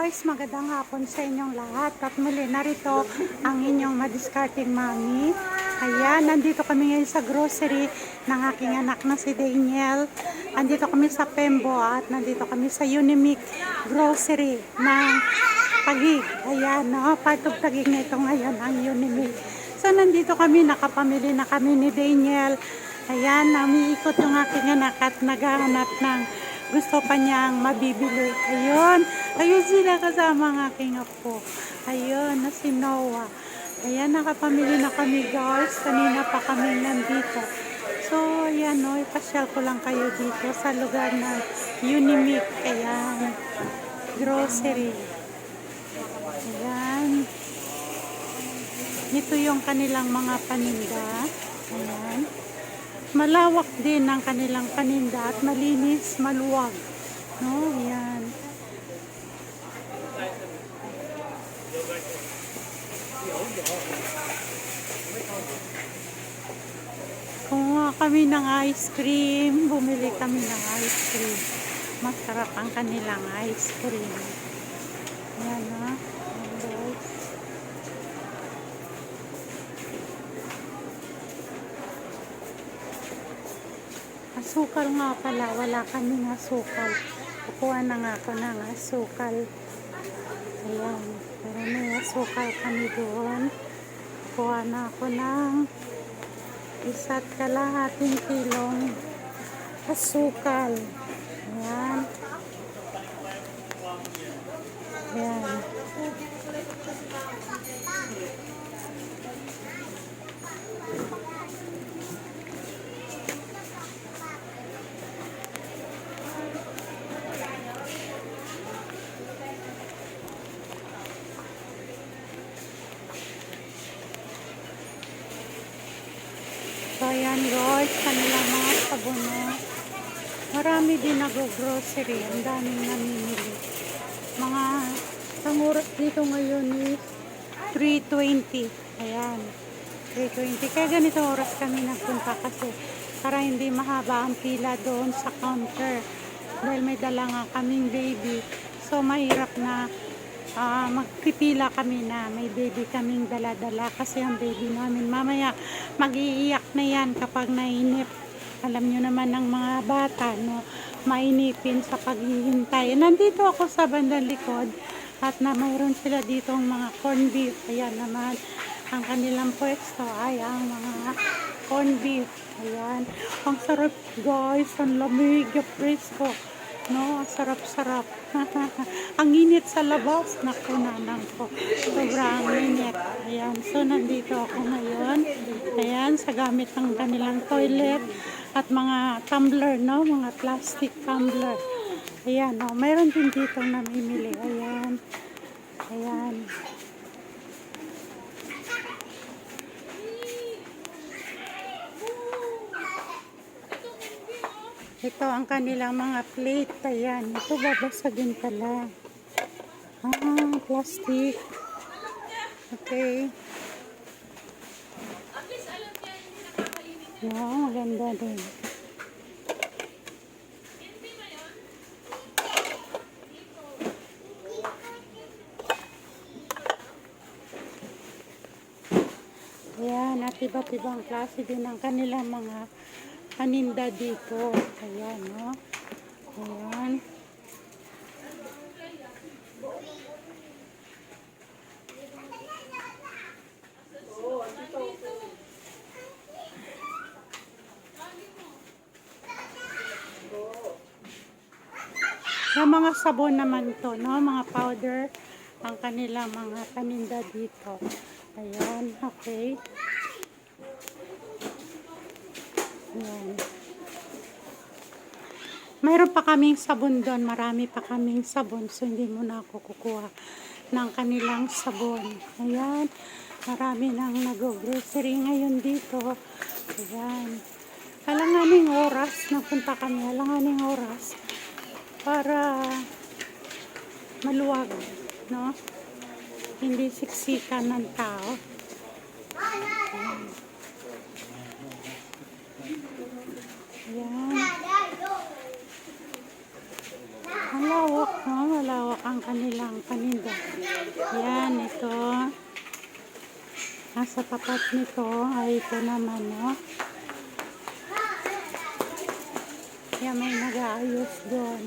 guys, magandang hapon sa inyong lahat. At muli narito ang inyong madiscarding mami. Ayan, nandito kami ngayon sa grocery ng aking anak na si Daniel. Nandito kami sa Pembo at nandito kami sa Unimic Grocery ng Tagig. Ayan, no? part of Tagig na ito ngayon, ang Unimic. So, nandito kami, nakapamili na kami ni Daniel. Ayan, namiikot yung aking anak at naghahanap ng gusto pa niyang mabibili. Ayun, ayun sila kasama ng aking apo. Ayun, na si Noah. Ayan, nakapamili na kami guys. Kanina pa kami nandito. So, ayan no, ipasyal ko lang kayo dito sa lugar ng Unimic. Ayan, grocery. Ayan. Ito yung kanilang mga paninda. Ayan. Malawak din ang kanilang paninda at malinis, maluwag. No, yan. Kumuha kami ng ice cream. Bumili kami ng ice cream. Masarap ang kanilang ice cream. Yan ha. Yan, guys. Asukal nga pala, wala kaming asukal. Kukuha na nga ako ng asukal. Ayan, pero may asukal kami doon. Kuha na ako ng isa't kalahating kilong asukal. Ayan. Ayan. So, guys, kanilang mga sabuno. Marami din nag-grocery. Ang daming namimili. Mga, ang oras dito ngayon is 3.20. Ayan. 3.20. Kaya ganito oras kami nagpunta kasi para hindi mahaba ang pila doon sa counter. Dahil may dala nga kaming baby. So, mahirap na ah magpipila kami na may baby kaming dala-dala kasi ang baby namin mamaya mag-iiyak na yan kapag nainip. Alam nyo naman ng mga bata no? Mainipin sa paghihintay. Nandito ako sa bandang likod at na mayroon sila dito mga corn beef. Ayan naman ang kanilang pwesto ay ang mga corn beef. Ayan. Ang sarap guys. Ang lamig presko No, sarap-sarap. ang init sa labas. Naku, nanang ko. Sobrang init. Ayan. So, nandito ako ngayon. Ayan, sa gamit ng kanilang toilet at mga tumbler, no? Mga plastic tumbler. Ayan, no? Mayroon din dito namimili. Ayan. Ayan. Ito ang kanilang mga plate. Ayan. Ito babasagin pala. Ah, plastic. Okay. Wow, maganda din. Ayan, at iba't ibang klase din ang kanilang mga paninda dito. Ayan, no? Ayan. Yung mga sabon naman to, no? Mga powder, ang kanila mga paninda dito. Ayan, okay. Ayan. Mayroon pa kaming sabon doon. Marami pa kaming sabon. So, hindi mo na ako kukuha ng kanilang sabon. Ayan. Marami nang nag-grocery ngayon dito. Ayan. Alanganing oras. Napunta kami. Alanganing oras. Para maluwag. No? Hindi siksikan ng tao. Ayan. Ayan. Ang lawak, no? Malawak ang kanilang paninda. Yan, ito. Nasa tapat nito ay ito naman, no? Yan, may nag-aayos doon.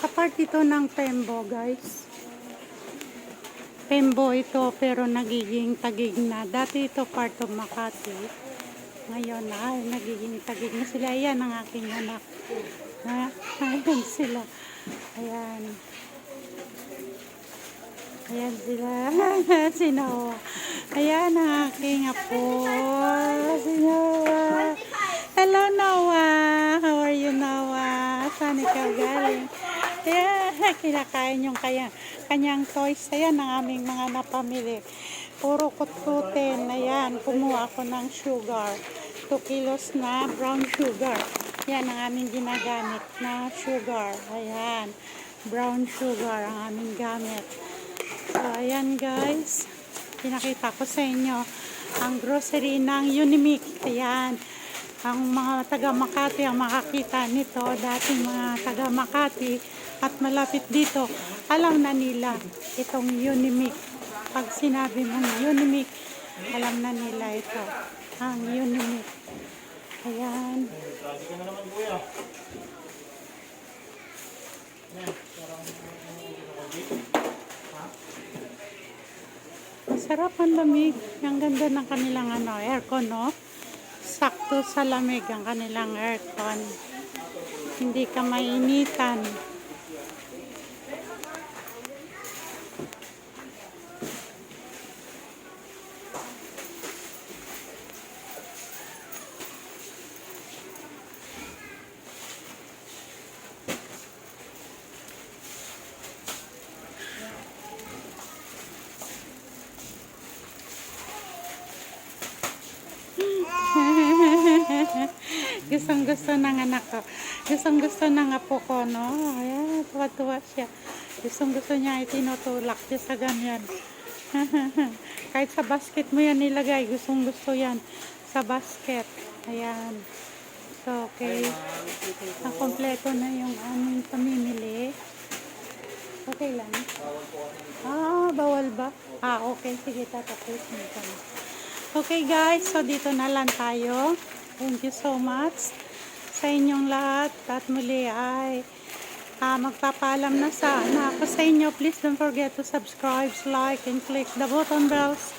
Sa part ito ng Pembo, guys. Pembo ito, pero nagiging tagig na. Dati ito part of Makati. Ngayon na, ay, nagiging tagig na sila. Ayan ang aking anak. Ha? Ayan sila. Ayan. Ayan sila. si Noah. Ayan ang aking apo. Si Noah. Hello, Noah. How are you, Noah? Saan ikaw galing? Ayan, kinakain yung kaya, kanyang toys. Ayan ang aming mga napamili. Puro kutkutin. Ayan, kumuha ako ng sugar. 2 kilos na brown sugar. Yan ang aming ginagamit na sugar. Ayan, brown sugar ang aming gamit. So, ayan guys. Pinakita ko sa inyo ang grocery ng Unimic. Ayan. Ang mga taga Makati ang makakita nito. Dating mga taga Makati at malapit dito, alam na nila itong Unimic. Pag sinabi mong Unimic, alam na nila ito. Ang Unimic. Ayan. Masarap ang lamig. Ang ganda ng kanilang ano, aircon, no? Sakto sa lamig ang kanilang aircon. Hindi ka mainitan. Gustong gusto ng anak ko. Gustong gusto ng apo ko, no? Ayan, tuwa-tuwa siya. Gustong gusto niya itinutulak siya sa ganyan. Kahit sa basket mo yan nilagay, gustong gusto yan sa basket. Ayan. So, okay. Nakompleto na yung aming pamimili. Okay lang. Ah, bawal ba? Ah, okay. Sige, tatapos kami. Okay guys, so dito na lang tayo. Thank you so much sa inyong lahat. At muli ay ah, magpapaalam na sa na ako sa inyo. Please don't forget to subscribe, like, and click the button bells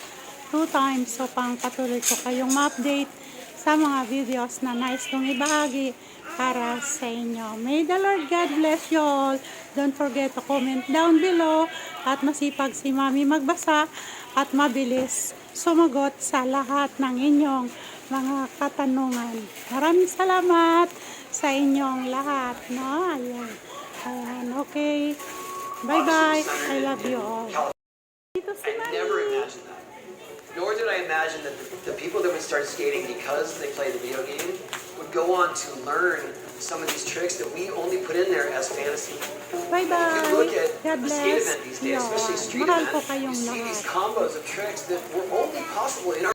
two times so pang patuloy ko kayong ma-update sa mga videos na nais kong ibahagi para sa inyo. May the Lord God bless you all. Don't forget to comment down below at masipag si Mami magbasa at mabilis sumagot sa lahat ng inyong mga katanungan. Maraming salamat sa inyong lahat. No? Ayan. Ayan. Okay. Bye-bye. I love you all. Dito si I Mami. never imagined that. Nor did I imagine that the, the people that would start skating because they play the video game would go on to learn some of these tricks that we only put in there as fantasy. If you look at God a skate bless. event these days, especially street event, you see these lahat. combos of tricks that were only possible in our